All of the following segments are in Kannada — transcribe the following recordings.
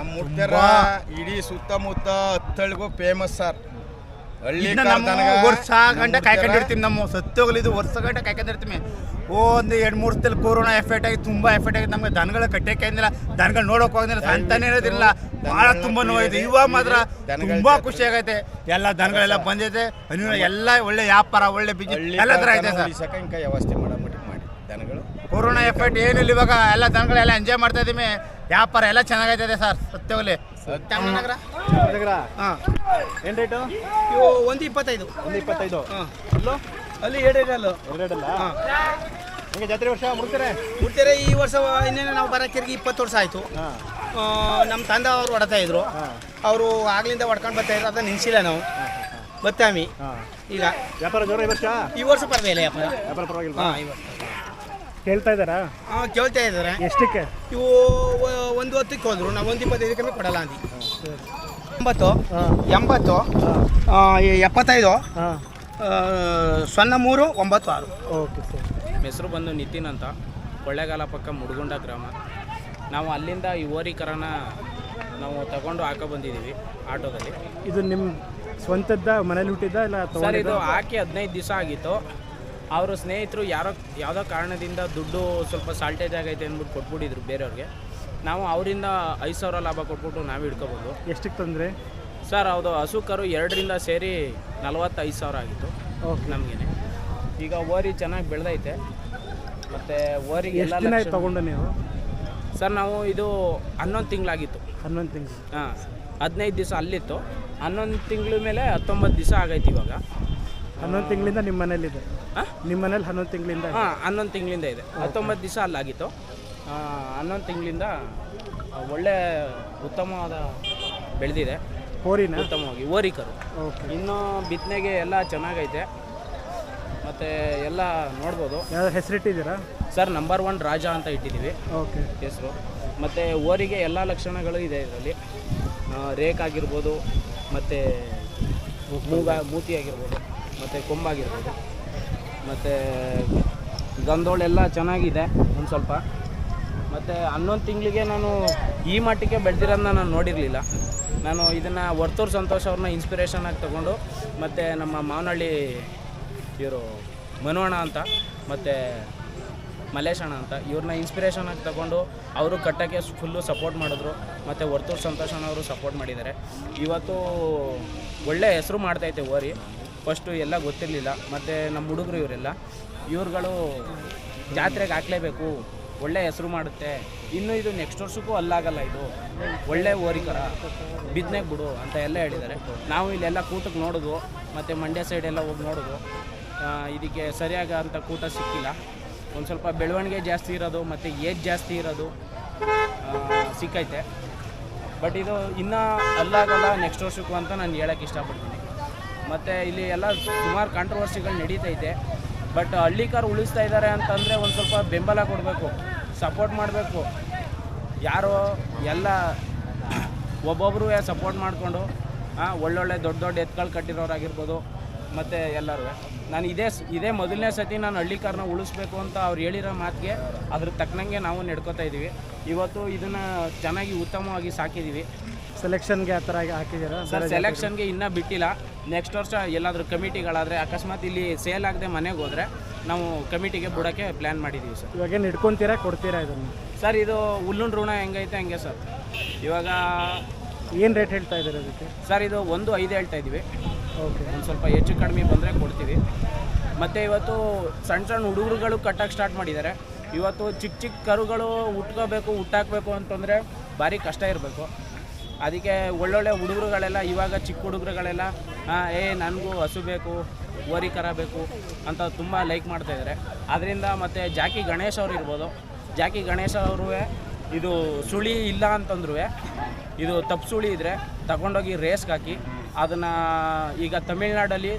ನಮ್ಮ ಮುಟ್ಟರ ಇಡೀ ಸುತ್ತಮುತ್ತ ಹತ್ತಳಿಗೂ ಫೇಮಸ್ ಸರ್ ಹಳ್ಳಿ ವರ್ಷ ಗಂಟೆ ನಮ್ಮ ಕಾಯ್ಕೊಂಡಿರ್ತೀವಿ ನಮ್ಮ ಸತ್ತೋಗ್ಲಿದ್ದು ವರ್ಷ ಗಂಟೆ ಕಾಯ್ಕೊಂಡಿರ್ತೀವಿ. ಒಂದು ಎರಡು ಮೂರು ಸಲ ಕೊರೋನಾ ಎಫೆಕ್ಟ್ ಆಗಿ ತುಂಬಾ ಎಫೆಕ್ಟ್ ಆಗಿ ನಮಗೆ ದನಗಳ ಕಟ್ಟಕ್ಕೆ ಆಗಿಲ್ಲ ದನಗಳು ನೋಡೋಕೆ ಹೋಗಿಲ್ಲ ಅಂತಾನೆ ಇರೋದಿಲ್ಲ. ಭಾಳ ತುಂಬಾ ನೋವಾಗಿದೆ ಇವಾಗ ಮಾತ್ರ ತುಂಬ ಖುಷಿ ಆಗೈತೆ. ಎಲ್ಲ ದನಗಳೆಲ್ಲ ಬಂದಿದೆ. ಎಲ್ಲ ಒಳ್ಳೆ ವ್ಯಾಪಾರ ಒಳ್ಳೆ ಬಿಜಿ ಎಲ್ಲ ಥರ ಐತೆ ಕಾರ್ಖಾನೆ ಸರ್. ವ್ಯವಸ್ಥೆ ಮಾಡಬಿಟ್ಟು ಮಾಡಿ ದನಗಳು. ಕೊರೋನಾ ಎಫೆಕ್ಟ್ ಏನಿಲ್ಲ ಇವಾಗ. ಎಲ್ಲ ಜನಗಳೆಲ್ಲ ಎಂಜಾಯ್ ಮಾಡ್ತಾ ಇದೀವಿ. ವ್ಯಾಪಾರ ಎಲ್ಲ ಚೆನ್ನಾಗೈತದೆ ಸರ್ ಸತ್ಯವಲ್ಲಿ ಚಾಮರಾಜನಗರ? ಹಾಂ. ಏನು ರೇಟು ಇವು ಒಂದು ಇಪ್ಪತ್ತೈದು. ಒಂದು ಇಪ್ಪತ್ತೈದು. ಹಾಂ. ಅಲ್ಲೋ? ಅಲ್ಲಿ ಎರಡೇರಲ್ಲು ಎರಡಲ್ಲ ಹಂಗೆ ಜಾತ್ರೆ ವರ್ಷ ಮುಡ್ತಾರೆ ಈ ವರ್ಷ ಇನ್ನೇನು ನಾವು ಬರೋಕ್ಕಿರ್ಗಿ ಇಪ್ಪತ್ತು ವರ್ಷ ಆಯಿತು. ಹಾಂ. ನಮ್ಮ ತಂದೆ ಅವರು ಹೊಡ್ತಾ ಇದ್ರು. ಅವರು ಆಗ್ಲಿಂದ ಹೊಡ್ಕೊಂಡು ಬರ್ತಾ ಇದ್ರು. ಅದನ್ನ ನಿಲ್ಸಿಲ್ಲ ನಾವು. ಬತ್ತಾಮಿ ಹಾಂ ಈಗ. ವ್ಯಾಪಾರ ಜೋರ ಈ ವರ್ಷ? ಈ ವರ್ಷ ಪರವಾಗಿಲ್ಲ ವ್ಯಾಪಾರ. ವ್ಯಾಪಾರ ಪರವಾಗಿಲ್ಲ ಹಾಂ ಈ ವರ್ಷ. ಕೇಳ್ತಾ ಇದ್ದಾರಾ? ಹಾಂ ಕೇಳ್ತಾ ಇದ್ದಾರೆ. ಎಷ್ಟಕ್ಕೆ? ಇವು ಒಂದು ಹೊತ್ತಿಗೆ ಹೋದ್ರು. ನಾವು ಒಂದು ಇಪ್ಪತ್ತೈದು ಕಮ್ಮಿ ಕೊಡಲ್ಲ ಅಂದಿ. ಎಂಬತ್ತು ಎಂಬತ್ತು ಎಪ್ಪತ್ತೈದು ಸೊನ್ನೆ ಮೂರು ಒಂಬತ್ತು ಆರು. Okay sir. ಹೆಸರು ಬಂದು ನಿತಿನ್ ಅಂತ. ಕೊಳ್ಳೇಗಾಲ ಪಕ್ಕ ಮುಡುಗುಂಡ ಗ್ರಾಮ. ನಾವು ಅಲ್ಲಿಂದ ಈ ಓರಿಕರನ ನಾವು ತಗೊಂಡು ಹಾಕೋ ಬಂದಿದ್ದೀವಿ ಆಟೋದಲ್ಲಿ. ಇದು ನಿಮ್ಮ ಸ್ವಂತದ್ದ ಮನೇಲಿ ಹುಟ್ಟಿದ್ದ ಇಲ್ಲ ಸರ್ ಇದು ಹಾಕಿ ಹದಿನೈದು ದಿವಸ ಆಗಿತ್ತು. ಅವರು ಸ್ನೇಹಿತರು ಯಾರೋ ಯಾವುದೋ ಕಾರಣದಿಂದ ದುಡ್ಡು ಸ್ವಲ್ಪ ಸಾಲ್ಟೇಜ್ ಆಗೈತೆ ಅಂದ್ಬಿಟ್ಟು ಕೊಟ್ಬಿಟ್ಟಿದ್ರು ಬೇರೆಯವ್ರಿಗೆ. ನಾವು ಅವರಿಂದ ಐದು ಸಾವಿರ ಲಾಭ ಕೊಟ್ಬಿಟ್ಟು ನಾವು ಹಿಡ್ಕೋಬೋದು. ಎಷ್ಟಕ್ಕೆ ತೊಂದರೆ? ಸರ್ ಅದು ಹಸು ಕರು ಎರಡರಿಂದ ಸೇರಿ ನಲವತ್ತೈದು ಸಾವಿರ ಆಗಿತ್ತು ಓಕೆ. ನಮಗೇನೆ. ಈಗ ಓರಿ ಚೆನ್ನಾಗಿ ಬೆಳೆದೈತೆ. ಮತ್ತು ಓರಿಗೆ ಎಲ್ಲ ತೊಗೊಂಡು ನೀವು? ಸರ್ ನಾವು ಇದು ಹನ್ನೊಂದು ತಿಂಗಳಾಗಿತ್ತು. ಹನ್ನೊಂದು ತಿಂಗಳು. ಹಾಂ ಹದಿನೈದು ದಿವಸ ಅಲ್ಲಿತ್ತು. ಹನ್ನೊಂದು ತಿಂಗಳ ಮೇಲೆ ಹತ್ತೊಂಬತ್ತು ದಿವಸ ಆಗೈತೆ ಇವಾಗ. ಹನ್ನೊಂದು ತಿಂಗಳಿಂದ ನಿಮ್ಮ ಮನೇಲಿದೆ ಹಾಂ ನಿಮ್ಮ ಮನೇಲಿ ಹನ್ನೊಂದು ತಿಂಗಳಿಂದ. ಹಾಂ ಹನ್ನೊಂದು ತಿಂಗಳಿಂದ ಇದೆ. ಹತ್ತೊಂಬತ್ತು ದಿವಸ ಅಲ್ಲಾಗಿತ್ತು ಹನ್ನೊಂದು ತಿಂಗಳಿಂದ ಒಳ್ಳೆ ಉತ್ತಮವಾದ ಬೆಳೆದಿದೆ. ಹೋರಿನ? ಉತ್ತಮವಾಗಿ ಹೋರಿಕರು. ಓಕೆ. ಇನ್ನು ಬಿತ್ತನೆಗೆ ಎಲ್ಲ ಚೆನ್ನಾಗೈತೆ. ಮತ್ತು ಎಲ್ಲ ನೋಡ್ಬೋದು. ಹೆಸರಿಟ್ಟಿದ್ದೀರಾ? ಸರ್ ನಂಬರ್ ಒನ್ ರಾಜ ಅಂತ ಇಟ್ಟಿದ್ದೀವಿ. ಓಕೆ. ಹೆಸರು. ಮತ್ತು ಓರಿಗೆ ಎಲ್ಲ ಲಕ್ಷಣಗಳು ಇದೆ ಇದರಲ್ಲಿ. ರೇಕ್ ಆಗಿರ್ಬೋದು ಮತ್ತು ಮೂಗ ಮೂತಿ ಆಗಿರ್ಬೋದು. ಮತ್ತು ಕೊಂಬಾಗಿರ್ಬೋದು. ಮತ್ತು ಗಂಧೋಳೆಲ್ಲ ಚೆನ್ನಾಗಿದೆ ಒಂದು ಸ್ವಲ್ಪ. ಮತ್ತು ಹನ್ನೊಂದು ತಿಂಗಳಿಗೆ ನಾನು ಈ ಮಟ್ಟಿಗೆ ಬೆಳೆದಿರೋದನ್ನ ನಾನು ನೋಡಿರಲಿಲ್ಲ. ನಾನು ಇದನ್ನು ವರ್ತೂರು ಸಂತೋಷ್ ಅವ್ರನ್ನ ಇನ್ಸ್ಪಿರೇಷನ್ ಆಗಿ ತೊಗೊಂಡು ಮತ್ತು ನಮ್ಮ ಮಾವನಹಳ್ಳಿ ಇವರು ಮನೋಣ ಅಂತ, ಮತ್ತು ಮಲೇಶಣ್ಣ ಅಂತ ಇವ್ರನ್ನ ಇನ್ಸ್ಪಿರೇಷನ್ ಆಗಿ ತಗೊಂಡು ಅವರು ಕಟ್ಟೋಕ್ಕೆ ಫುಲ್ಲು ಸಪೋರ್ಟ್ ಮಾಡಿದ್ರು. ಮತ್ತು ವರ್ತೂರು ಸಂತೋಷನವರು ಸಪೋರ್ಟ್ ಮಾಡಿದ್ದಾರೆ. ಇವತ್ತು ಒಳ್ಳೆ ಹೆಸರು ಮಾಡ್ತೈತೆ ಓರಿ. ಫಸ್ಟು ಎಲ್ಲ ಗೊತ್ತಿರಲಿಲ್ಲ. ಮತ್ತು ನಮ್ಮ ಹುಡುಗರು ಇವರೆಲ್ಲ, ಇವ್ರುಗಳು ಜಾತ್ರೆಗೆ ಹಾಕ್ಲೇಬೇಕು, ಒಳ್ಳೆ ಹೆಸರು ಮಾಡುತ್ತೆ. ಇನ್ನು ಇದು ನೆಕ್ಸ್ಟ್ ವರ್ಷಕ್ಕೂ ಅಲ್ಲಾಗಲ್ಲ ಇದು. ಒಳ್ಳೆ ಓರಿಕರ ಬಿದ್ನೆಗೆ ಬಿಡು ಅಂತ ಎಲ್ಲ ಹೇಳಿದ್ದಾರೆ. ನಾವು ಇಲ್ಲೆಲ್ಲ ಕೂಟಕ್ಕೆ ನೋಡೋದು, ಮತ್ತು ಮಂಡ್ಯ ಸೈಡ್ ಎಲ್ಲ ಹೋಗಿ ನೋಡೋದು. ಇದಕ್ಕೆ ಸರಿಯಾಗ ಅಂತ ಕೂಟ ಸಿಕ್ಕಿಲ್ಲ. ಒಂದು ಸ್ವಲ್ಪ ಬೆಳವಣಿಗೆ ಜಾಸ್ತಿ ಇರೋದು, ಮತ್ತು ಏಜ್ ಜಾಸ್ತಿ ಇರೋದು ಸಿಕ್ಕೈತೆ. ಬಟ್ ಇದು ಇನ್ನೂ ಅಲ್ಲಾಗಲ್ಲ ನೆಕ್ಸ್ಟ್ ವರ್ಷಕ್ಕೂ ಅಂತ ನಾನು ಹೇಳೋಕ್ಕೆ ಇಷ್ಟಪಡ್ತೀನಿ. ಮತ್ತು ಇಲ್ಲಿ ಎಲ್ಲ ಸುಮಾರು ಕಾಂಟ್ರವರ್ಸಿಗಳು ನಡೀತೈತೆ. ಬಟ್ ಹಳ್ಳಿಕಾರ್ ಉಳಿಸ್ತಾ ಇದ್ದಾರೆ ಅಂತಂದರೆ ಒಂದು ಸ್ವಲ್ಪ ಬೆಂಬಲ ಕೊಡಬೇಕು ಸಪೋರ್ಟ್ ಮಾಡಬೇಕು. ಯಾರೋ ಎಲ್ಲ ಒಬ್ಬೊಬ್ಬರು ಸಪೋರ್ಟ್ ಮಾಡಿಕೊಂಡು ಒಳ್ಳೊಳ್ಳೆ ದೊಡ್ಡ ದೊಡ್ಡ ಎತ್ಗಳು ಕಟ್ಟಿರೋರಾಗಿರ್ಬೋದು ಮತ್ತು ಎಲ್ಲರೂ. ನಾನು ಇದೇ ಇದೇ ಮೊದಲನೇ ಸತಿ ನಾನು ಹಳ್ಳಿಕಾರನ್ನ ಉಳಿಸ್ಬೇಕು ಅಂತ ಅವ್ರು ಹೇಳಿರೋ ಮಾತಿಗೆ ಅದ್ರ ತಕ್ಕನಂಗೆ ನಾವು ನಡ್ಕೋತಾ ಇದ್ದೀವಿ ಇವತ್ತು ಇದನ್ನು ಚೆನ್ನಾಗಿ ಉತ್ತಮವಾಗಿ ಸಾಕಿದ್ದೀವಿ ಸೆಲೆಕ್ಷನ್ಗೆ ಆ ಥರ ಹಾಕಿದ್ದೀರಾ? ಸರ್ ಸೆಲೆಕ್ಷನ್ಗೆ ಇನ್ನೂ ಬಿಟ್ಟಿಲ್ಲ. ನೆಕ್ಸ್ಟ್ ವರ್ಷ ಎಲ್ಲಾದರೂ ಕಮಿಟಿಗಳಾದರೆ ಅಕಸ್ಮಾತ್ ಇಲ್ಲಿ ಸೇಲ್ ಆಗದೆ ಮನೆಗೆ ಹೋದರೆ ನಾವು ಕಮಿಟಿಗೆ ಬಿಡೋಕ್ಕೆ ಪ್ಲ್ಯಾನ್ ಮಾಡಿದ್ದೀವಿ ಸರ್. ಇವಾಗ ಏನು ಇಟ್ಕೊತೀರಾ ಕೊಡ್ತೀರಾ ಇದನ್ನು? ಸರ್ ಇದು ಹುಲ್ಲುನ್ ಋಣ ಹೆಂಗೈತೆ ಹಂಗೆ ಸರ್. ಇವಾಗ ಏನು ರೇಟ್ ಹೇಳ್ತಾ ಇದ್ದಾರೆ ಅದಕ್ಕೆ? ಸರ್ ಇದು ಒಂದು ಐದು ಹೇಳ್ತಾ ಇದ್ದೀವಿ. ಓಕೆ ಒಂದು ಸ್ವಲ್ಪ ಹೆಚ್ಚು ಕಡಿಮೆ ಬಂದರೆ ಕೊಡ್ತೀವಿ. ಮತ್ತು ಇವತ್ತು ಸಣ್ಣ ಸಣ್ಣ ಹುಡುಗರುಗಳು ಕಟ್ಟಕ್ಕೆ ಸ್ಟಾರ್ಟ್ ಮಾಡಿದ್ದಾರೆ. ಇವತ್ತು ಚಿಕ್ಕ ಚಿಕ್ಕ ಕರುಗಳು ಹುಟ್ಕೋಬೇಕು ಹುಟ್ಟಾಕಬೇಕು ಅಂತಂದರೆ ಭಾರಿ ಕಷ್ಟ ಇರಬೇಕು. ಅದಕ್ಕೆ ಒಳ್ಳೊಳ್ಳೆ ಹುಡುಗರುಗಳೆಲ್ಲ, ಇವಾಗ ಚಿಕ್ಕ ಹುಡುಗರುಗಳೆಲ್ಲ ಏ, ನನಗೂ ಹಸು ಬೇಕು, ಓರಿ ಕರ ಬೇಕು ಅಂತ ತುಂಬ ಲೈಕ್ ಮಾಡ್ತಾಯಿದ್ದಾರೆ ಅದರಿಂದ ಮತ್ತು ಜಾಕಿ ಗಣೇಶ್ ಅವರು ಇರ್ಬೋದು. ಜಾಕಿ ಗಣೇಶ್ ಅವರು ಇದು ಸುಳಿ ಇಲ್ಲ ಅಂತಂದ್ರೂ ಇದು ತಪ್ಪು ಸುಳಿ ಇದ್ದರೆ ತಗೊಂಡೋಗಿ ರೇಸ್ಗೆ ಹಾಕಿ, ಅದನ್ನು ಈಗ ತಮಿಳ್ನಾಡಲ್ಲಿ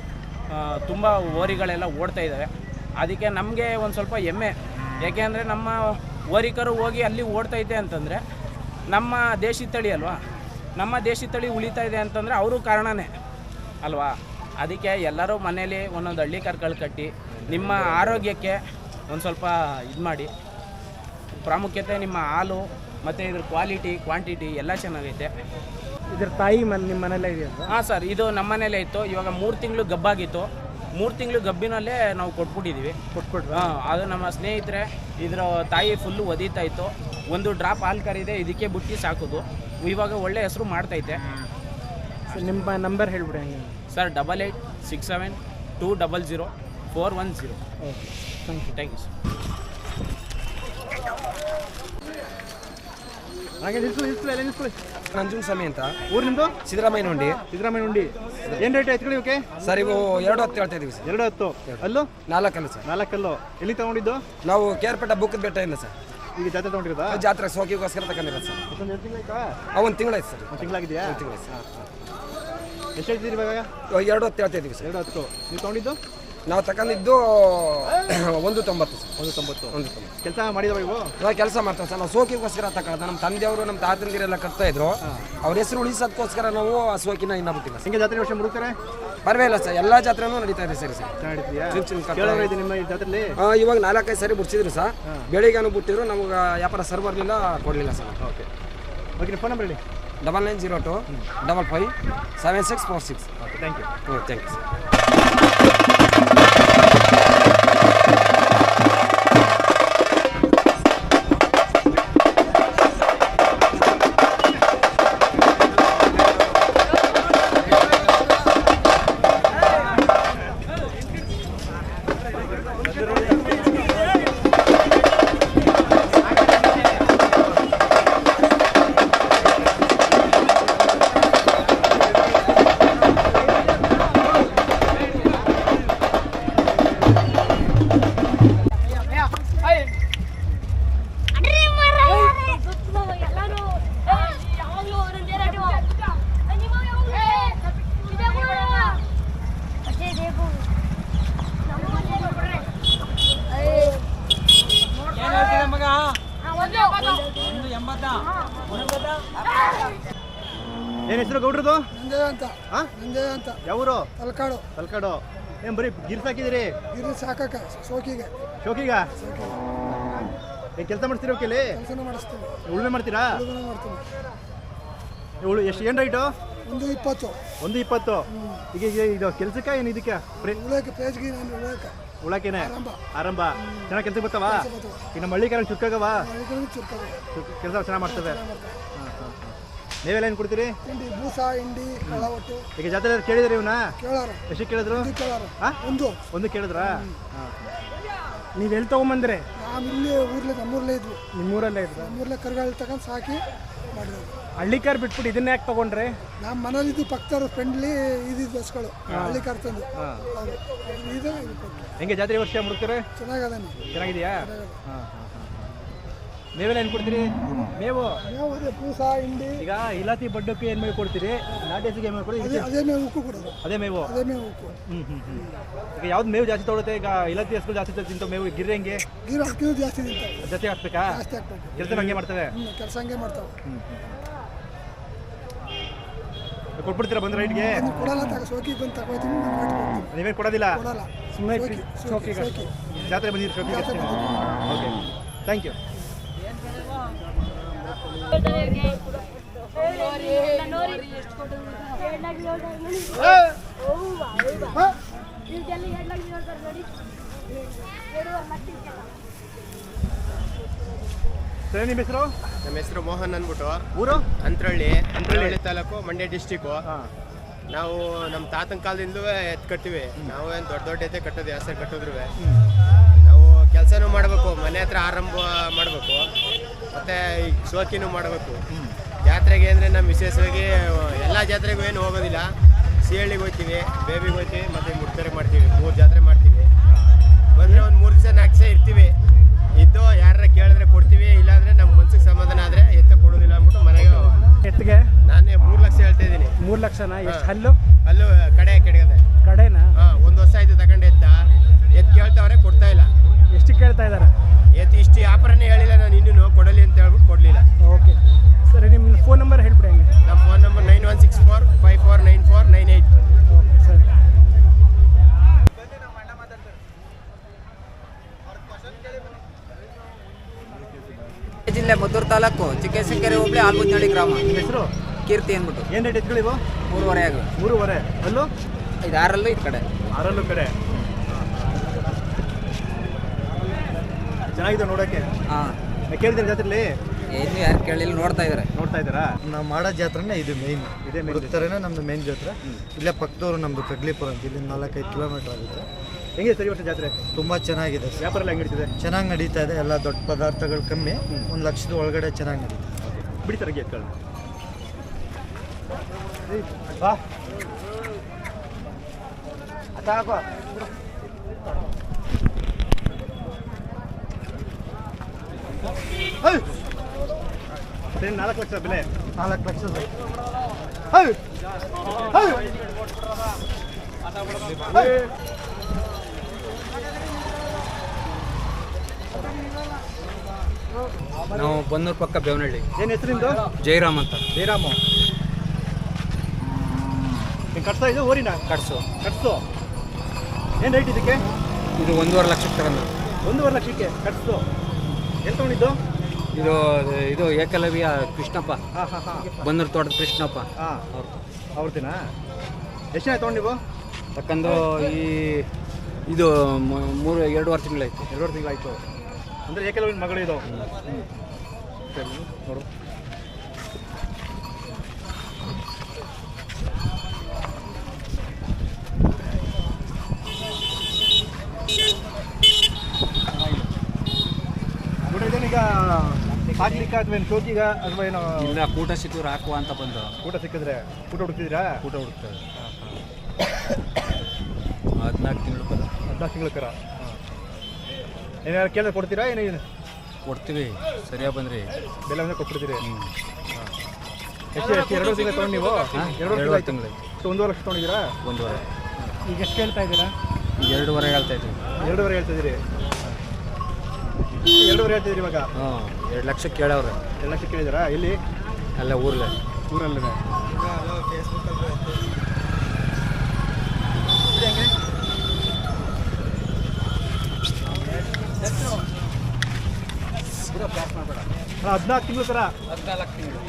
ತುಂಬ ಓರಿಗಳೆಲ್ಲ ಓಡ್ತಾ ಇದ್ದಾವೆ ಅದಕ್ಕೆ ನಮಗೆ ಒಂದು ಸ್ವಲ್ಪ ಹೆಮ್ಮೆ. ಯಾಕೆಂದರೆ ನಮ್ಮ ಓರಿಕರು ಹೋಗಿ ಅಲ್ಲಿ ಓಡ್ತೈತೆ ಅಂತಂದರೆ ನಮ್ಮ ದೇಶಿ ತಳಿ ಅಲ್ವಾ? ನಮ್ಮ ದೇಶಿ ತಳಿ ಉಳಿತಾ ಇದೆ ಅಂತಂದರೆ ಅವರು ಕಾರಣನೇ. ಅಲ್ವಾ? ಅದಕ್ಕೆ ಎಲ್ಲರೂ ಮನೇಲಿ ಒಂದೊಂದು ಹಳ್ಳಿ ಕರ್ಕಳು ಕಟ್ಟಿ ನಿಮ್ಮ ಆರೋಗ್ಯಕ್ಕೆ ಒಂದು ಸ್ವಲ್ಪ ಇದು ಮಾಡಿ. ಪ್ರಾಮುಖ್ಯತೆ ನಿಮ್ಮ ಹಾಲು ಮತ್ತು ಇದ್ರ ಕ್ವಾಲಿಟಿ ಕ್ವಾಂಟಿಟಿ ಎಲ್ಲ ಚೆನ್ನಾಗೈತೆ. ಇದ್ರ ತಾಯಿ ಮನೆ ನಿಮ್ಮ ಮನೇಲೇ ಇದೆಯಲ್ಲ ಹಾಂ ಸರ್ ಇದು ನಮ್ಮ ಮನೇಲೇ ಇತ್ತು. ಇವಾಗ ಮೂರು ತಿಂಗಳು ಗಬ್ಬಾಗಿತ್ತು. ಮೂರು ತಿಂಗಳು ಗಬ್ಬಿನಲ್ಲೇ ನಾವು ಕೊಟ್ಬಿಟ್ಟಿದ್ದೀವಿ ಕೊಟ್ಬಿಟ್ವಿ? ಹಾಂ ಅದು ನಮ್ಮ ಸ್ನೇಹಿತರೆ ಇದರ ತಾಯಿ ಫುಲ್ಲು ಒದೀತಾ ಇತ್ತು. ಒಂದು ಡ್ರಾಪ್ ಹಾಲು ಕರಿದೆ ಇದಕ್ಕೆ ಬುಟ್ಟಿ ಸಾಕೋದು. ಇವಾಗ ಒಳ್ಳೆ ಹೆಸರು ಮಾಡ್ತೈತೆ. ಸರ್ ನಿಮ್ಮ ನಂಬರ್ ಹೇಳ್ಬಿಡಿ ಹಂಗೆ. Sir double eight six seven two double zero four one zero okay thank you thank you sir ಹಾಗೆ ನಿಲ್ಸು ನಿಲ್ಸು ಎಲ್ಲ ನಿಲ್ಸ್ಕೊಳ್ಳಿ ನಂಜುನ್ ಸ್ವಾಮಿ ಅಂತ. ಊರು ನಿಮ್ಮದು ಸಿದ್ದರಾಮಯ್ಯ ನೋಡಿ ಸಿದ್ದರಾಮಯ್ಯ ಉಂಡಿ ಏನು ರೇಟ್ ಐತ್ಕೊಳ್ಳಿ ಓಕೆ ಸರ್ ಇವು ಎರಡು ಹತ್ತು ಹೇಳ್ತಾ ಇದೀವಿ ಸರ್ ಎರಡು ಹತ್ತು. ಅಲ್ಲೂ? ನಾಲ್ಕಲ್ಲ ಸರ್ ನಾಲ್ಕಲ್ಲು. ಎಲ್ಲಿ ತಗೊಂಡಿದ್ದು? ನಾವು ಕೇರ್ಪೇಟ ಬುಕ್ಕದ ಬೆಟ್ಟ ಇಲ್ಲ ಸರ್ ಈಗ ಜಾತ್ರೆ ತೊಗೊಂಡಿರೋದಾ? ಜಾತ್ರೆ ಸೋಕಿಗೋಸ್ಕರ ತಗೊಂಡಿರೋದು ಸರ್. ಒಂದು ಎರಡು ತಿಂಗಳಾಯ್ತಾ? ಆ ಒಂದು ತಿಂಗಳಾಯ್ತು ಸರ್. ಒಂದು ತಿಂಗಳಾಗಿದೆಯಾ? ಒಂದು ತಿಂಗಳಾಯ್ತು ಸರ್ ಎಷ್ಟು ಹೇಳ್ತಿದ್ದೀರಿ ಇವಾಗ? ಎರಡು ಹೊತ್ತು ಹೇಳ್ತಾ ಇದೀವಿ ಸರ್. ಎರಡು ಹತ್ತು. ನೀವು ತೊಗೊಂಡಿದ್ದು? ನಾವು ತಗೊಂಡಿದ್ದು ಒಂದು ತೊಂಬತ್ತು ಸರ್. ಒಂದು ತೊಂಬತ್ತು ಒಂದು ತೊಂಬತ್ತು ಕೆಲಸ ಮಾಡಿದವ ಇವು ಇವಾಗ ಕೆಲಸ ಮಾಡ್ತಾರೆ ಸರ್. ನಾವು ಸೋಕಿಗೋಸ್ಕರ ತಗೊಳ್ಳೋದು. ನಮ್ಮ ತಂದೆಯವರು ನಮ್ಮ ತಾತಂದಿರೆಲ್ಲ ಕಟ್ತಾ ಇದ್ರು. ಅವ್ರ ಹೆಸರು ಉಳಿಸೋದಕ್ಕೋಸ್ಕರ ನಾವು ಆ ಸೋಕಿನ ಇನ್ನ ಬಿಟ್ಟಿಲ್ಲ ಸರ್. ಹಿಂಗೆ ಜಾತ್ರೆ ವರ್ಷ ಮುಡುತ್ತಾರೆ ಪರವಾಗಿಲ್ಲ ಸರ್. ಎಲ್ಲ ಜಾತ್ರೆನೂ ನಡೀತಾ ಇದೆ ಸರಿ ಸರ್. ನಡೀತೀಯಾ ಚಿಕ್ಕ ಚಿಕ್ಕ ಕಟ್ಟ- ಕೇಳೋರು ಇದೆ ನಿಮ್ಮ ಈ ಜಾತ್ರೆಲಿ? ಆ, ಇವಾಗ ನಾಲ್ಕೈದು ಸರಿ ಬಿಡ್ಸಿದ್ರು ಸರ್. ಬೆಳಿಗ್ಗೆನೂ ಬಿಟ್ಟಿದ್ರು ನಮ್ಗೆ ವ್ಯಾಪಾರ ಸರ್ ಬರಲಿಲ್ಲ ಕೊಡಲಿಲ್ಲ ಸರ್. ಓಕೆ. ಓಕೆ ನಿಮ್ಮ ಫೋನ್ ನಂಬರ್ ಹೇಳಿ. Double nine zero two double five seven six four six. Okay thank you ಹ್ಞೂ ಥ್ಯಾಂಕ್ ಯು ಸರ್ ಹೆಸರು ಗೌಡ್ರದು? ನಂದೇ ಅಂತ. ಹಾ ಅಂತ. ಯಾವೂರು? ತಲಕಾಡು. ತಲ್ಕಾಡು. ಏನ್ ಬರೀ ಗಿರ್ಸ್ ಹಾಕಿದಿರಿ ಗಿರ್ಸ್ ಸಾಕಕ್ಕ ಶೋಕಿಗೆ? ಶೋಕಿಗ ಏನ್ ಕೆಲಸ ಮಾಡ್ತೀರಿ ಓಕೆ ಕೆಲಸನೂ ಮಾಡಿಸ್ತೀವಿ ಉಳುಮೆ ಮಾಡ್ತೀರಾ? ಉಳುಮೆನೂ ಮಾಡ್ತೀವಿ ಉಳು ಎಷ್ಟು ಏನ್ ರೈಟು ಒಂದು ಇಪ್ಪತ್ತು. ಒಂದು ಇಪ್ಪತ್ತು. ಈಗ ಇದು ಕೆಲ್ಸಕ್ಕ ಏನು ಇದಕ್ಕೆ? ಪೇಜ್ಗೆ ಉಳಕೇನೆ ಆರಂಭ. ಚೆನ್ನಾಗಿ ಕೆಲ್ಸಕ್ಕೆ ಬರ್ತಾವ? ಇನ್ನು ಹಳ್ಳಿಕಾರನ್ ಚುಕ್ಕಾಗವ? ಕೆಲಸ ಚೆನ್ನಾಗಿ ಮಾಡ್ತವೆ. ನೀವೆಲ್ಲ ಏನು ಕೊಡ್ತೀರಿ? ಹಿಂಡಿ ಬೂಸ ಹಿಂಡಿ ಕಳ ಒಟ್ಟು ಈಗ ಜಾತ್ರೆ ಕೇಳಿದ್ರಿ ಇವನ್ನ ಕೇಳಾರ. ಎಷ್ಟು ಕೇಳಿದ್ರು? ಹಿಂಡಿ ಕೇಳಾರ. ಹಾಂ? ಒಂದು. ಒಂದು ಕೇಳಿದ್ರಾ? ನೀವು ಎಲ್ಲಿ ತೊಗೊಂಬಂದ್ರಿ? ನಾವು ಇಲ್ಲಿ ಊರ್ಲೆ ನಮ್ಮೂರ್ಲೇ ಇದ್ವು. ನಿಮ್ಮೂರಲ್ಲೇ ಇದ್ರು? ನಮ್ಮೂರ್ಲೆ ಕರ್ಗಳು ತಗೊಂಡು ಸಾಕಿ ಮಾಡಿದ್ರು ಹಳ್ಳಿಕಾರ್ ಬಿಟ್ಬಿಟ್ಟು ಇದನ್ನ ಯಾಕೆ ತಗೊಂಡ್ರೆ? ನಮ್ಮ ಮನೇಲಿ ಇದು ಪಕ್ಕದವ್ರ ಫ್ರೆಂಡ್ಲಿ ಇದಿದ್ದು ಬಸ್ಗಳು. ಹಳ್ಳಿ ಕಾರ್ ತಂದು. ಹೌದು. ಇದು. ಹೆಂಗೆ ಜಾತ್ರೆ ಈ ವರ್ಷ ಮುಡ್ತಾರೆ ಚೆನ್ನಾಗದ ಚೆನ್ನಾಗಿದೆಯಾ? ಹಾಂ. ಮೇವೆಲ್ಲ ಏನು ಕೊಡ್ತೀರಿ? ಮೇವು. ಅದೇ ಬೂಸ ಹಿಂಡಿ. ಈಗ ಇಲಾತಿ ಬಡ್ಡಕ್ಕೆ ಏನು ಮೇವು ಕೊಡ್ತೀರಿ? ನಾಟಿ ಹಸಿಗೆ ಏನು ಮೇವು ಅದೇ ಕೊಡ್ತೀರಿ? ಅದೇ ಮೇವು ಕೊಡೋದು. ಅದೇ ಮೇವು. ಅದೇ ಮೇವು ಹ್ಞೂ ಹ್ಞೂ ಹ್ಞೂ ಈಗ ಯಾವ್ದು ಮೇವು ಜಾಸ್ತಿ ತೊಗೊಳುತ್ತೆ? ಈಗ ಇಲಾತಿ ಹಸ್ಗಳು ಜಾಸ್ತಿ ತಿಂತ ಮೇವು. ಗಿರ್ರೆ ಹೆಂಗೆ? ಗಿರ್ ಹಾಕಿದ್ರು ಜಾಸ್ತಿ ತಿಂತಾವೆ. ಜೊತೆ ಹಾಕ್ಬೇಕಾ? ಜಾಸ್ತಿ ಹಾಕ್ಬೇಕು. ಕೆಲಸ ಹಂಗೆ ಮಾಡ್ತವೆ? ಕೆಲಸ ಹಂಗೆ ಮಾಡ್ತಾವೆ. ಕೊಟ್ಬಿಡ್ತೀರಾ ಬಂದ್ರೆ ರೈಟ್ಗೆ? ಕೊಡಲ್ಲ ತಗ ಸೋಕಿ ಬಂದು ತಗೋತೀನಿ ನೀವೇನು ಕೊಡೋದಿಲ್ಲ? ಸುಮ್ಮನೆ ಜಾತ್ರೆ ಬಂದಿರಿ ಶೋಕಿಗೆ ಓಕೆ ಥ್ಯಾಂಕ್ ಯು ಸರ್ ನಿಮ್ಮ ಹೆಸರು? ನಮ್ಮ ಹೆಸರು ಮೋಹನ್ ಅಂದ್ಬಿಟ್ಟು. ಊರು? ಅಂತ್ರಳ್ಳಿ ಅಂತ್ರಳ್ಳಿ ತಾಲೂಕು ಮಂಡ್ಯ ಡಿಸ್ಟಿಕ್ಕು ನಾವು ನಮ್ಮ ತಾತನ ಕಾಲದಿಂದಲೂ ಎತ್ತು ಕಟ್ಟಿವಿ ನಾವು ಏನು ದೊಡ್ಡ ದೊಡ್ಡ ಎತ್ತೆ ಕಟ್ಟೋದು ಹೆಸರು ಕಟ್ಟಿದ್ರು ನಾವು ಕೆಲಸನೂ ಮಾಡಬೇಕು ಮನೆ ಹತ್ರ ಆರಂಭ ಮಾಡಬೇಕು. ಮತ್ತು ಈ ಶೋಕಿನೂ ಮಾಡಬೇಕು. ಜಾತ್ರೆಗೆ ಅಂದ್ರೆ ನಮ್ಮ ವಿಶೇಷವಾಗಿ ಎಲ್ಲ ಜಾತ್ರೆಗೂ ಏನು ಹೋಗೋದಿಲ್ಲ. ಸಿಹಳ್ಳಿಗೆ ಹೋಗ್ತೀವಿ ಬೇಬಿಗೆ ಹೋಗ್ತೀವಿ ಮತ್ತೆ ಮುಡ್ತರಿಗೆ ಮಾಡ್ತೀವಿ. ಮೂರು ಜಾತ್ರೆ ಮಾಡ್ತೀವಿ. ಬಂದ್ರೆ ಒಂದು ಮೂರು ದಿವಸ ನಾಲ್ಕು ದಿವಸ ಇರ್ತೀವಿ. ಇದ್ದು ಯಾರ ಕೇಳಿದ್ರೆ ಕೊಡ್ತೀವಿ ಇಲ್ಲಾಂದ್ರೆ ನಮ್ಮ ಮನ್ಸಿಗೆ ಸಮಾಧಾನ ಆದ್ರೆ ಎತ್ತ ಕೊಡೋದಿಲ್ಲ ಅಂದ್ಬಿಟ್ಟು ಮನೆಗೆ ಎತ್ತಿಗೆ? ನಾನೇ ಮೂರು ಲಕ್ಷ ಹೇಳ್ತಾ ಇದ್ದೀನಿ. ಮೂರು ಲಕ್ಷನಾ? ಎಷ್ಟು ಹಲ್ಲು? ಅಲ್ಲೂ ಕಡೆ ಕೆಡಗದೆ. ಕಡೆನಾ? ಹಾಂ ಒಂದು ವರ್ಷ ಆಯ್ತು ತಗೊಂಡು ಎತ್ತ. ಎತ್ತು ಕೇಳ್ತಾವ್ರೆ ಕೊಡ್ತಾ ಇಲ್ಲ. ಎಷ್ಟು ಕೇಳ್ತಾ ಇದ್ದಾರೆ ಹೋಬಳಿ ಗ್ರಾಮ. ಹೆಸರು? ಕೀರ್ತಿ ಅಂದ್ಬಿಟ್ಟು. ಏನು ರೇಟ್ ಎತ್ಗಳಿವು ಮೂರುವರೆ ಆಗ. ಮೂರುವರೆ. ಅಲ್ಲೂ? ಇದು ಆರಲ್ಲೂ ಈ ಕಡೆ. ಆರಲ್ಲೂ ಕಡೆ. ಚೆನ್ನಾಗಿದೆ ನೋಡೋಕ್ಕೆ ಹಾಂ. ಕೇಳಿದ್ರೆ ಜಾತ್ರೆಲಿ? ಏನು ಯಾರು ಕೇಳಿಲ್ಲ ನೋಡ್ತಾ ಇದ್ದಾರೆ ನೋಡ್ತಾ ಇದ್ದಾರಾ? ನಾವು ಮಾಡೋ ಜಾತ್ರೆನೇ ಇದು ಮೇಯ್ನ್ ಇದೇ ಮೇಲೆ ನಮ್ದು ನಮ್ಮದು ಮೇನ್ ಜಾತ್ರೆ ಇಲ್ಲೇ ಪಕ್ಕದವರು ನಮ್ದು ಕಗ್ಲಿಪುರ ಅಂತ ಇಲ್ಲಿ ನಾಲ್ಕೈದು ಕಿಲೋಮೀಟರ್ ಆಗುತ್ತೆ. ಹೆಂಗಿದೆ ಸರಿ ವರ್ಷ ಜಾತ್ರೆ? ತುಂಬ ಚೆನ್ನಾಗಿದೆ. ವ್ಯಾಪಾರ ಎಲ್ಲ ಹೆಂಗೆ ನಡೀತಿದೆ? ಚೆನ್ನಾಗಿ ನಡೀತಾ ಇದೆ ಎಲ್ಲ ದೊಡ್ಡ ಪದಾರ್ಥಗಳು ಕಮ್ಮಿ. ಒಂದು ಲಕ್ಷದ ಒಳಗಡೆ ಚೆನ್ನಾಗಿ ನಡೀತಾ ಬಿಡಿತಾರೆ ಎತ್ಕೊಳ್ಳಿ ಬಾ. ಅದೇನು ನಾಲ್ಕು ಲಕ್ಷ ಬೆಲೆ? ನಾಲ್ಕು ಲಕ್ಷ ಸರ್ ನಾವು ಬನ್ನೂರು ಪಕ್ಕ ಬೇವನಹಳ್ಳಿ ಏನು ಹೆಸರು ಜೈರಾಮ್ ಅಂತ. ಜೈರಾಮು. ನೀವು ಕಟ್ಸ್ತಾ ಇದು ಓರಿನ ಕಟ್ಸು. ಕಟ್ಸು. ಏನು ರೇಟ್ ಇದಕ್ಕೆ? ಇದು ಒಂದೂವರೆ ಲಕ್ಷಕ್ಕೆ ತಗೊಂಡು. ಒಂದೂವರೆ ಲಕ್ಷಕ್ಕೆ ಕಟ್ಸು. ಎಲ್ಲಿ ತೊಗೊಂಡಿದ್ದು? ಇದು ಇದು ಏಕಲವ್ಯ ಕೃಷ್ಣಪ್ಪ. ಹಾಂ ಹಾಂ ಹಾಂ. ಬನ್ನೂರು ತೋಟದ ಕೃಷ್ಣಪ್ಪ. ಹಾಂ. ಅವ್ರದ್ದಿನಾ? ಎಷ್ಟು ಆಯ್ತು ತೊಗೊಂಡಿವು ತಕ್ಕಂದು ಈ ಇದು ಮೂರು ಎರಡೂವರೆ ತಿಂಗಳಾಯ್ತು. ಎರಡೂವರೆ ತಿಂಗಳಾಯ್ತು. ಅಂದರೆ ಏಕೆಲ್ಲ ಮಗಳು ಇದು ಸರಿ, ನೋಡು ಸಾಕ್ಲಿಕ್ಕ ಅಥವಾ ಏನು? ಶೋಕಿಗ ಅಥವಾ ಏನೋ? ಇಲ್ಲ ಕೂಟ ಸಿಕ್ಕಿದ್ರೆ ಹಾಕುವ ಅಂತ ಬಂದು. ಊಟ ಸಿಕ್ಕಿದ್ರೆ ಊಟ ಹುಡುಕ್ತಿದ್ದೀರಾ? ಕೂಟ ಹುಡುಕ್ತದೆ ಹದಿನಾಲ್ಕು ತಿಂಗಳು ಕರ. ಹದಿನಾಲ್ಕು ತಿಂಗಳು ಕರ. ಏನಾರು ಕೇಳಿದ್ರೆ ಕೊಡ್ತೀರಾ? ಏನು ಕೊಡ್ತೀವಿ. ಸರಿಯಾಗಿ ಬಂದ್ರಿ. ಬೆಲೆ ಅಂದ್ರೆ ಕೊಟ್ಬಿಡ್ತೀರಿ. ಎಷ್ಟು ಎಷ್ಟು? ಎರಡು ತಿಂಗಳು ತೊಗೊಂಡು ನೀವು? ಎರಡು ತಿಂಗಳು ಸೊ ಒಂದೂವರೆ ಲಕ್ಷ ತೊಗೊಂಡಿದ್ದೀರಾ? ಒಂದೂವರೆ. ಈಗ ಎಷ್ಟು ಹೇಳ್ತಾ ಇದ್ದೀರಾ? ಎರಡೂವರೆ ಹೇಳ್ತಾ ಇದ್ವಿ. ಎರಡೂವರೆ ಹೇಳ್ತಿದ್ದೀರಿ ಎರಡೂವರೆ ಹೇಳ್ತಿದ್ದೀರಿ ಇವಾಗ? ಹ್ಞೂ ಎರಡು ಲಕ್ಷ ಕೇಳೋರು ಎರಡು ಲಕ್ಷ ಕೇಳಿದ್ದೀರಾ? ಅಲ್ಲ ಊರಲ್ಲಿ ಊರಲ್ಲಿ. ಊರಲ್ಲೇ. ಹದಿನಾಲ್ಕು ತಿಂಗಳು ಸರ ಹದಿನಾಲ್ಕು ತಿಂಗಳು.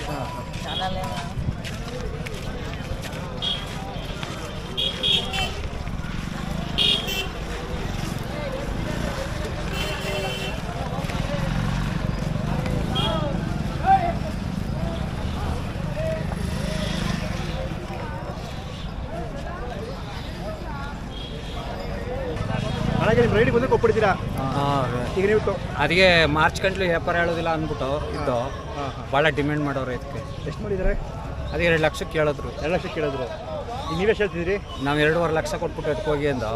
ನನಗೆ ನಿಮ್ಮ ರೈಡಿಗೆ ಬಂದ್ರೆ ಕೊಟ್ಬಿಡ್ತೀರಾ? ಈಗ ನೀವು ತೊ- ಅದಕ್ಕೆ ಮಾರ್ಚ್ ಗಂಟ್ಲು ವ್ಯಾಪಾರ ಹೇಳೋದಿಲ್ಲ ಅಂದ್ಬಿಟ್ಟು ಇದ್ದು ಭಾಳ ಡಿಮ್ಯಾಂಡ್ ಮಾಡೋರು ಇದಕ್ಕೆ. ಎಷ್ಟು ಮಾಡಿದ್ದಾರೆ? ಅದಕ್ಕೆ ಎರಡು ಲಕ್ಷ ಕೇಳಿದ್ರು. ಎರಡು ಲಕ್ಷ ಕೇಳಿದ್ರು. ಈಗ ನೀವೇ ಹೇಳ್ತಿದ್ದೀರಿ? ನಾವು ಎರಡೂವರೆ ಲಕ್ಷ ಕೊಟ್ಬಿಟ್ಟು ಎತ್ಕೋಗಿ ಅಂದು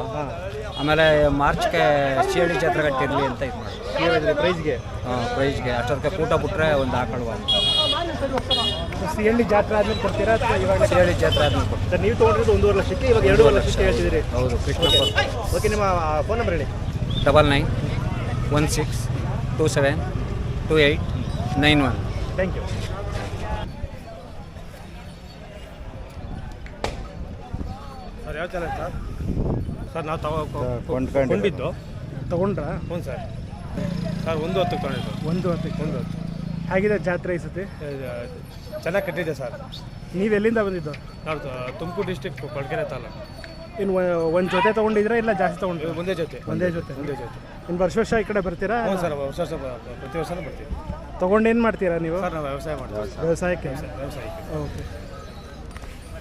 ಆಮೇಲೆ ಮಾರ್ಚ್ಗೆ ಶಿರಡಿ ಜಾತ್ರೆ ಕಟ್ಟಿರಲಿ ಅಂತ ಇದು ಮಾಡಿ ಪ್ರೈಸ್ಗೆ? ಹಾಂ ಪ್ರೈಸ್ಗೆ. ಅಷ್ಟೊತ್ತಿಗೆ ಕೂಟ ಬಿಟ್ಟರೆ ಒಂದು ಆಕಳುವ ಸಿಹಳ್ಳಿ ಜಾತ್ರೆ ಆದ್ಮೇಲೆ ಕೊಡ್ತೀರಾ ಅಥವಾ ಇವಾಗ? ಶಿರಡಿ ಜಾತ್ರೆ ಆದ್ಮೇಲೆ ಕೊಟ್ಟು ಸರ್ ನೀವು ತೊಗೊಂಡಿರೋದು ಒಂದೂವರೆ ಲಕ್ಷಕ್ಕೆ ಇವಾಗ ಎರಡೂವರೆ ಲಕ್ಷಕ್ಕೆ ಹೇಳ್ತಿದ್ದೀರಿ. ಹೌದು ಕೃಷ್ಣಪ್ಪ ಓಕೆ ನಿಮ್ಮ ಫೋನ್ ನಂಬರ್ ಹೇಳಿ. Double nine one six two seven two eight nine one thank you sir ಯಾವ ಚಾನಲ್ ಸರ್? ಸರ್ ನಾವು ತಗೋ ಕೊಂಡ್ಕೊಂಡು ಕೊಂಡಿದ್ದು. ತಗೊಂಡ್ರಾ? ಹ್ಞೂ ಸರ್. ಸರ್ ಒಂದು ಹೊತ್ತು ತೊಗೊಂಡಿದ್ದು. ಒಂದು ಹೊತ್ತಿಗೆ. ಒಂದು ಹೊತ್ತು. ಹೇಗಿದೆ ಜಾತ್ರೆ ಈ ಸತಿ? ಚೆನ್ನಾಗಿ ಕಟ್ಟಿದೆ ಸರ್. ನೀವು ಎಲ್ಲಿಂದ ಬಂದಿದ್ದು? ನಾವು ತುಮಕೂರು ಡಿಸ್ಟಿಕ್ ಕೊಳಕೆರೆ ತಾಲೂಕು. ಇನ್ನು ಒಂದು ಜೊತೆ ತೊಗೊಂಡಿದ್ರೆ ಇಲ್ಲ ಜಾಸ್ತಿ ತೊಗೊಂಡಿದ್ರೆ ಒಂದೇ ಜೊತೆ. ಒಂದೇ ಜೊತೆ. ಒಂದೇ ಜೊತೆ. ಇನ್ನು ವರ್ಷ ವರ್ಷ ಈ ಕಡೆ ಬರ್ತೀರಾ? ಹ್ಞೂ ಸರ್ ವರ್ಷ ವರ್ಷ ಪ್ರತಿ ವರ್ಷನೂ ಬರ್ತೀವಿ. ತೊಗೊಂಡು ಏನು ಮಾಡ್ತೀರಾ ನೀವು? ಸರ್ ನಾವು ವ್ಯವಸಾಯ ಮಾಡ್ತೀವಿ ವ್ಯವಸಾಯಕ್ಕೆ? ವ್ಯವಸಾಯಕ್ಕೆ. ಓಕೆ.